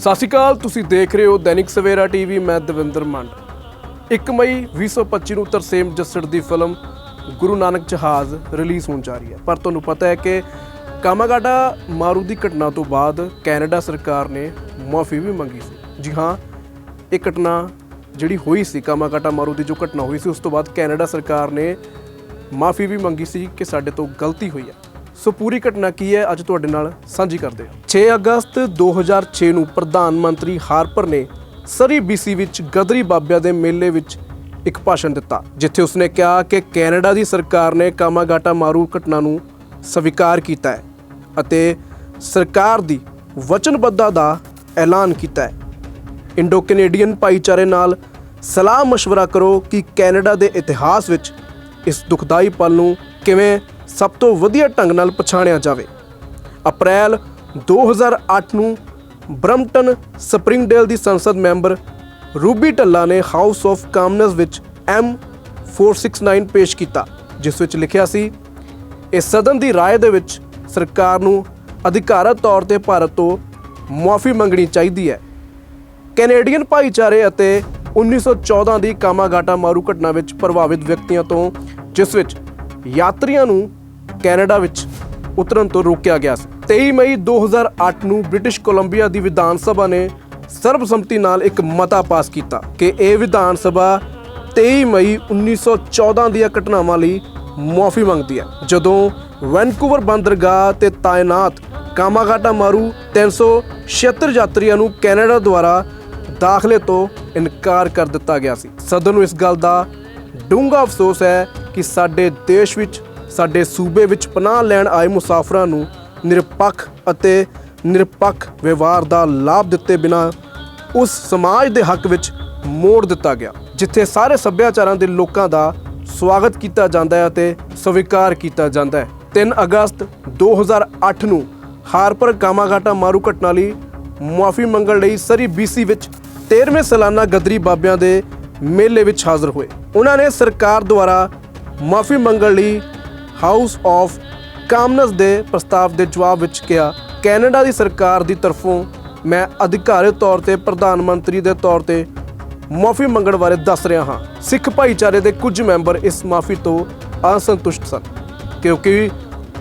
ਸਤਿ ਸ਼੍ਰੀ ਅਕਾਲ, ਤੁਸੀਂ ਦੇਖ ਰਹੇ ਹੋ ਦੈਨਿਕ ਸਵੇਰਾ ਟੀਵੀ, ਮੈਂ ਦਵਿੰਦਰ ਮੰਡ। 1 ਮਈ 2025 ਨੂੰ ਤਰਸੇਮ ਜੱਸੜ ਦੀ ਫਿਲਮ ਗੁਰੂ ਨਾਨਕ ਜਹਾਜ਼ ਰਿਲੀਜ਼ ਹੋਣ ਜਾ ਰਹੀ ਹੈ। ਪਰ ਤੁਹਾਨੂੰ ਪਤਾ ਹੈ ਕਿ ਕਾਮਾਗਾਡਾ ਮਾਰੂ ਦੀ ਘਟਨਾ ਤੋਂ ਬਾਅਦ ਕੈਨੇਡਾ ਸਰਕਾਰ ਨੇ ਮੁਆਫੀ ਵੀ ਮੰਗੀ ਸੀ। ਜੀ ਹਾਂ, ਇਹ ਘਟਨਾ ਜਿਹੜੀ ਹੋਈ ਸੀ ਕਾਮਾਗਾਟਾ ਮਾਰੂ ਦੀ ਜੋ ਘਟਨਾ ਹੋਈ ਸੀ, ਉਸ ਤੋਂ ਬਾਅਦ ਕੈਨੇਡਾ ਸਰਕਾਰ ਨੇ ਮਾਫੀ ਵੀ ਮੰਗੀ ਸੀ ਕਿ ਸਾਡੇ ਤੋਂ ਗਲਤੀ ਹੋਈ ਹੈ। ਸੋ ਪੂਰੀ ਘਟਨਾ ਕੀ ਹੈ ਅੱਜ ਤੁਹਾਡੇ ਨਾਲ ਸਾਂਝੀ ਕਰਦੇ ਹਾਂ 6 ਅਗਸਤ 2006 ਨੂੰ ਪ੍ਰਧਾਨ ਮੰਤਰੀ ਹਾਰਪਰ ਨੇ ਸਰੀ ਬੀਸੀ ਵਿੱਚ ਗਦਰੀ ਬਾਬਿਆਂ ਦੇ ਮੇਲੇ ਵਿੱਚ ਇੱਕ ਭਾਸ਼ਣ ਦਿੱਤਾ ਜਿੱਥੇ ਉਸਨੇ ਕਿਹਾ ਕਿ ਕੈਨੇਡਾ ਦੀ ਸਰਕਾਰ ਨੇ ਕਾਮਾਗਾਟਾ ਮਾਰੂ ਘਟਨਾ ਨੂੰ ਸਵੀਕਾਰ ਕੀਤਾ ਹੈ ਅਤੇ ਸਰਕਾਰ ਦੀ ਵਚਨਬੱਧਤਾ ਦਾ ਐਲਾਨ ਕੀਤਾ ਹੈ ਇੰਡੋ ਕੈਨੇਡੀਅਨ ਭਾਈਚਾਰੇ ਨਾਲ ਸਲਾਹ مشورہ ਕਰੋ ਕਿ ਕੈਨੇਡਾ ਦੇ ਇਤਿਹਾਸ ਵਿੱਚ ਇਸ ਦੁਖਦਾਈ ਪਲ ਨੂੰ ਕਿਵੇਂ ਸਭ ਤੋਂ ਵਧੀਆ ਢੰਗ ਨਾਲ ਪਛਾਣਿਆ ਜਾਵੇ। ਅਪ੍ਰੈਲ 2008 ਨੂੰ ਬ੍ਰਮਟਨ ਸਪਰਿੰਗਡੇਲ ਦੀ ਸੰਸਦ ਮੈਂਬਰ ਰੂਬੀ ਟੱਲਾ ਨੇ ਹਾਊਸ ਆਫ ਕਾਮਨਸ ਵਿੱਚ ਐਮ 469 ਪੇਸ਼ ਕੀਤਾ, ਜਿਸ ਵਿੱਚ ਲਿਖਿਆ ਸੀ, ਇਸ ਸਦਨ ਦੀ ਰਾਏ ਦੇ ਵਿੱਚ ਸਰਕਾਰ ਨੂੰ ਅਧਿਕਾਰਤ ਤੌਰ ਤੇ ਭਾਰਤ ਤੋਂ ਮੁਆਫੀ ਮੰਗਣੀ ਚਾਹੀਦੀ ਹੈ। ਕੈਨੇਡੀਅਨ ਭਾਈਚਾਰੇ ਅਤੇ 1914 ਦੀ ਕਾਮਾਗਾਟਾ ਮਾਰੂ ਘਟਨਾ ਵਿੱਚ ਪ੍ਰਭਾਵਿਤ ਵਿਅਕਤੀਆਂ ਤੋਂ, ਜਿਸ ਵਿੱਚ ਯਾਤਰੀਆਂ ਨੂੰ ਕੈਨੇਡਾ ਵਿੱਚ ਉਤਰਨ ਤੋਂ ਰੋਕਿਆ ਗਿਆ ਸੀ। 23 ਮਈ 2008 ਨੂੰ ਬ੍ਰਿਟਿਸ਼ ਕੋਲੰਬੀਆ ਦੀ ਵਿਧਾਨ ਸਭਾ ਨੇ ਸਰਬਸੰਮਤੀ ਨਾਲ ਇੱਕ ਮਤਾ ਪਾਸ ਕੀਤਾ ਕਿ ਇਹ ਵਿਧਾਨ ਸਭਾ 23 ਮਈ 1914 ਦੀਆਂ ਘਟਨਾਵਾਂ ਲਈ ਮੁਆਫੀ ਮੰਗਦੀ ਹੈ। ਜਦੋਂ ਵੈਨਕੂਵਰ ਬੰਦਰਗਾਹ ਤੇ ਤਾਇਨਾਤ ਕਾਮਾਗਾਟਾ ਮਾਰੂ 376 ਯਾਤਰੀਆਂ ਨੂੰ ਕੈਨੇਡਾ ਦੁਆਰਾ ਦਾਖਲੇ ਤੋਂ ਇਨਕਾਰ ਕਰ ਦਿੱਤਾ ਗਿਆ ਸੀ। ਸਦਨ ਨੂੰ ਇਸ ਗੱਲ ਦਾ ਡੂੰਘਾ ਅਫਸੋਸ ਹੈ ਕਿ ਸਾਡੇ ਦੇਸ਼ ਵਿੱਚ ਸਾਡੇ ਸੂਬੇ ਵਿੱਚ ਪਨਾਹ ਲੈਣ ਆਏ ਮੁਸਾਫਰਾਂ ਨੂੰ ਨਿਰਪੱਖ ਅਤੇ ਨਿਰਪੱਖ ਵਿਵਹਾਰ ਦਾ ਲਾਭ ਦਿੱਤੇ ਬਿਨਾ ਉਸ ਸਮਾਜ ਦੇ ਹੱਕ ਵਿੱਚ ਮੋੜ ਦਿੱਤਾ ਗਿਆ, ਜਿੱਥੇ ਸਾਰੇ ਸੱਭਿਆਚਾਰਾਂ ਦੇ ਲੋਕਾਂ ਦਾ ਸਵਾਗਤ ਕੀਤਾ ਜਾਂਦਾ ਹੈ ਅਤੇ ਸਵੀਕਾਰ ਕੀਤਾ ਜਾਂਦਾ ਹੈ। 3 ਅਗਸਤ 2008 ਨੂੰ ਹਾਰਪਰ ਕਾਮਾਗਾਟਾ ਮਾਰੂ ਘਟਨਾ ਲਈ ਮੁਆਫੀ ਮੰਗਣ ਲਈ ਸਰੀ ਬੀਸੀ ਵਿੱਚ 13ਵੇਂ ਸਾਲਾਨਾ ਗਦਰੀ ਬਾਬਿਆਂ ਦੇ ਮੇਲੇ ਵਿੱਚ ਹਾਜ਼ਰ ਹੋਏ। ਉਹਨਾਂ ਨੇ ਸਰਕਾਰ ਦੁਆਰਾ ਮੁਆਫੀ ਮੰਗਣ ਲਈ ਹਾਊਸ ਆਫ ਕਾਮਨਸ ਦੇ ਪ੍ਰਸਤਾਵ ਦੇ ਜਵਾਬ ਵਿੱਚ ਕਿਹਾ, ਕੈਨੇਡਾ ਦੀ ਸਰਕਾਰ ਦੀ ਤਰਫੋਂ ਮੈਂ ਅਧਿਕਾਰਤ ਤੌਰ ਤੇ ਪ੍ਰਧਾਨ ਮੰਤਰੀ ਦੇ ਤੌਰ ਤੇ ਮੁਆਫੀ ਮੰਗਣ ਬਾਰੇ ਦੱਸ ਰਿਹਾ ਹਾਂ। ਸਿੱਖ ਭਾਈਚਾਰੇ ਦੇ ਕੁਝ ਮੈਂਬਰ ਇਸ ਮਾਫੀ ਤੋਂ ਅਸੰਤੁਸ਼ਟ ਸਨ, ਕਿਉਂਕਿ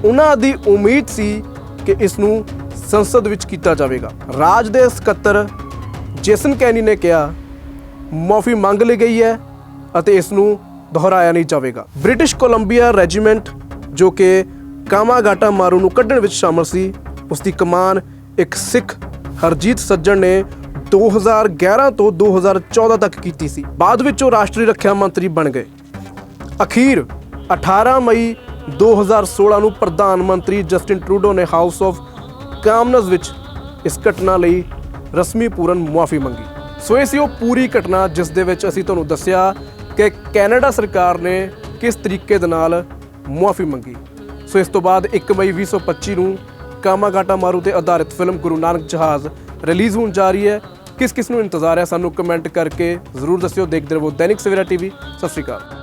ਉਹਨਾਂ ਦੀ ਉਮੀਦ ਸੀ ਕਿ ਇਸ ਨੂੰ ਸੰਸਦ ਵਿੱਚ ਕੀਤਾ ਜਾਵੇਗਾ। ਰਾਜ ਦੇ ਸਕੱਤਰ ਜੇਸਨ ਕੈਨੀ ਨੇ ਕਿਹਾ, ਮੁਆਫੀ ਮੰਗ ਲਈ ਗਈ ਹੈ ਅਤੇ ਇਸ ਨੂੰ ਦੁਹਰਾਇਆ ਨਹੀਂ ਜਾਵੇਗਾ। ਬ੍ਰਿਟਿਸ਼ ਕੋਲੰਬੀਆ ਰੈਜੀਮੈਂਟ ਜੋ ਕਿ ਕਾਮਾਗਾਟਾ ਮਾਰੂ ਨੂੰ ਕੱਢਣ ਵਿੱਚ ਸ਼ਾਮਲ ਸੀ। ਉਸ ਦੀ ਕਮਾਨ ਇੱਕ ਸਿੱਖ ਹਰਜੀਤ ਸੱਜਣ ਨੇ 2011 ਤੋਂ 2014 ਤੱਕ ਕੀਤੀ ਸੀ। ਬਾਅਦ ਵਿੱਚ ਉਹ ਰਾਸ਼ਟਰੀ ਰੱਖਿਆ ਮੰਤਰੀ ਬਣ ਗਏ। ਅਖੀਰ 18 ਮਈ 2016 ਨੂੰ ਪ੍ਰਧਾਨ ਮੰਤਰੀ ਜਸਟਿਨ ਟਰੂਡੋ ਨੇ ਹਾਊਸ ਆਫ ਕਾਮਨਸ ਵਿੱਚ ਇਸ ਘਟਨਾ ਲਈ ਰਸਮੀ ਪੂਰਨ ਮੁਆਫੀ ਮੰਗੀ। ਸੋ ਇਹ ਸੀ ਉਹ ਪੂਰੀ ਘਟਨਾ ਜਿਸ ਦੇ ਵਿੱਚ ਅਸੀਂ ਤੁਹਾਨੂੰ ਦੱਸਿਆ ਕਿ ਕੈਨੇਡਾ ਸਰਕਾਰ ਨੇ ਕਿਸ ਤਰੀਕੇ ਦੇ ਨਾਲ ਮੁਆਫੀ ਮੰਗੀ। ਸੋ ਇਸ ਤੋਂ ਬਾਅਦ 1 ਮਈ 2025 ਨੂੰ ਕਾਮਾਗਾਟਾ ਮਾਰੂ ਤੇ ਆਧਾਰਿਤ ਫਿਲਮ ਗੁਰੂ ਨਾਨਕ ਜਹਾਜ਼ ਰਿਲੀਜ਼ ਹੋਣ ਜਾ ਰਹੀ ਹੈ। ਕਿਸ ਕਿਸ ਨੂੰ ਇੰਤਜ਼ਾਰ ਹੈ ਸਾਨੂੰ ਕਮੈਂਟ ਕਰਕੇ ਜ਼ਰੂਰ ਦੱਸਿਓ। ਦੇਖਦੇ ਰਹੋ ਦੈਨਿਕ ਸਵੇਰਾ ਟੀਵੀ। ਸਤਿ ਸ਼੍ਰੀ ਅਕਾਲ।